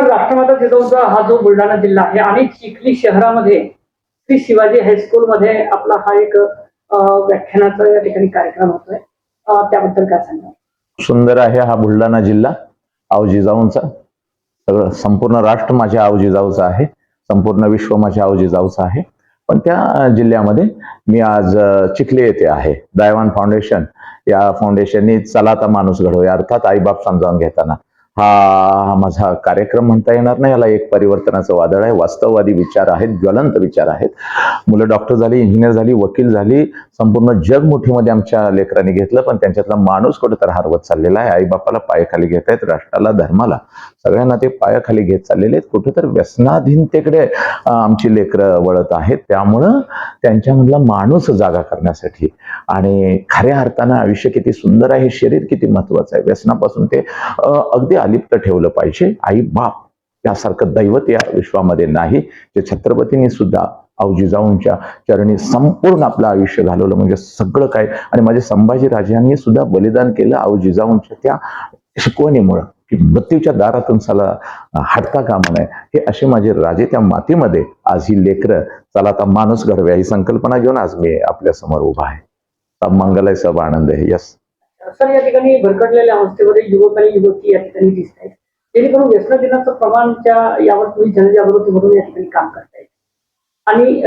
तर राष्ट्रमाता जिजाऊचा हा जो बुलढाणा जिल्हा आहे आणि चिखली शहरामध्ये श्री शिवाजी हायस्कूलमध्ये आपला हा एक व्याख्यानाचा या ठिकाणी कार्यक्रम होतोय. त्याबद्दल काय सांगा सुंदर आहे हा बुलढाणा जिल्हा आवजिजाऊंचा सगळं संपूर्ण राष्ट्र माझ्या आवजिजाऊचं आहे संपूर्ण विश्व माझ्या आवजिजाऊचं आहे. पण त्या जिल्ह्यामध्ये मी आज चिखले चिखली येथे आहे. दायवान फाउंडेशन या फाउंडेशननी चला आता माणूस घडवूया अर्थात आईबाप समजावून घेताना. हा माझा कार्यक्रम म्हणता येणार नाही. याला एक परिवर्तनाचं वादळ आहे. वास्तववादी विचार आहेत ज्वलंत विचार आहेत. मुलं डॉक्टर झाली इंजिनियर झाली वकील झाली. संपूर्ण जग मुठीमध्ये आमच्या लेकरांनी घेतलं पण त्यांच्यातला माणूस कुठेतरी हरवत चाललेला आहे. आईबापाला पायाखाली घेत आहेत राष्ट्राला धर्माला. सगळ्यांना ते पायाखाली घेत चाललेले आहेत. कुठेतरी व्यसनाधीनतेकडे आमची लेकरं वळत आहेत. त्यामुळं त्यांच्यामधला माणूस जागा करण्यासाठी आणि खऱ्या अर्थानं आयुष्य किती सुंदर आहे शरीर किती महत्वाचं आहे. व्यसनापासून ते अगदी अलिप्त ठेवलं पाहिजे. आई बाप यासारखं दैवत या विश्वामध्ये नाही. जे छत्रपतींनी सुद्धा औजिजाऊंच्या चरणी संपूर्ण आपलं आयुष्य घालवलं म्हणजे सगळं काय. आणि माझे संभाजी राजांनी सुद्धा बलिदान केलं औजिजाऊंच्या त्या शिकवणीमुळं. की मृत्यूच्या दारातून चला हटता कामा नये हे असे माझे राजे त्या मातीमध्ये आज ही लेकरं चला आता माणूस घडव्या ही संकल्पना घेऊन आज मी आपल्यासमोर उभा आहे. सब मंगल आहे सब आनंद आहे. यस. सर या ठिकाणी भरकटलेल्या अवस्थेमध्ये युवक आणि युवती या ठिकाणी दिसत आहेत. जेणेकरून व्यसनदिनाचं प्रमाणच्या यावर तुम्ही जनजागृती म्हणून या ठिकाणी काम करताय. आणि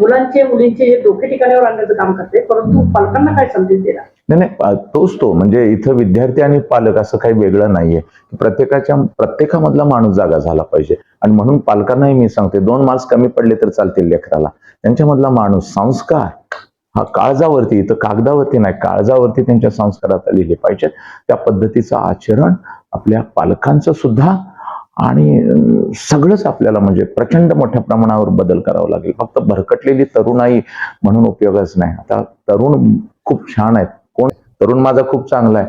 मुलांचे मुलींचे हे डोके ठिकाणावर आणण्याचं काम करते परंतु पालकांना काय संदेश देणार? नाही नाही तोच तो. म्हणजे इथं विद्यार्थी आणि पालक असं काही वेगळं नाहीये. प्रत्येकाच्या प्रत्येकामधला माणूस जागा झाला पाहिजे. आणि म्हणून पालकांनाही मी सांगते दोन मार्क्स कमी पडले तर चालतील लेकराला. त्यांच्यामधला माणूस संस्कार. हा काळजावरती इथं कागदावरती नाही काळजावरती त्यांच्या संस्कारात आलेले पाहिजेत. त्या पद्धतीचं आचरण आपल्या पालकांचं सुद्धा आणि सगळंच आपल्याला म्हणजे प्रचंड मोठ्या प्रमाणावर बदल करावा लागेल. फक्त भरकटलेली तरुणाई म्हणून उपयोगच नाही. आता तरुण खूप छान आहेत. कोण? तरुण माझा खूप चांगला आहे.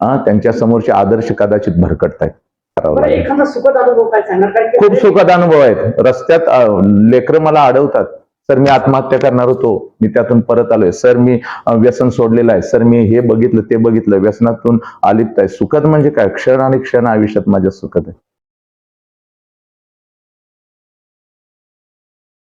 हा त्यांच्या समोरचे आदर्श कदाचित भरकटत आहेत करावं बरं लागेल. एखादा सुखद अनुभव काय सांगणार कारण की खूप सुखद अनुभव आहेत. रस्त्यात लेकरं मला अडवतात. सर मी आत्महत्या करणार होतो. मी त्यातून परत आलोय. सर मी व्यसन सोडलेलं आहे. सर मी हे बघितलं ते बघितलं. व्यसनातून आलिप्त आहे. सुखद म्हणजे काय? क्षण आणि क्षण आयुष्यात माझ्या सुखद आहे.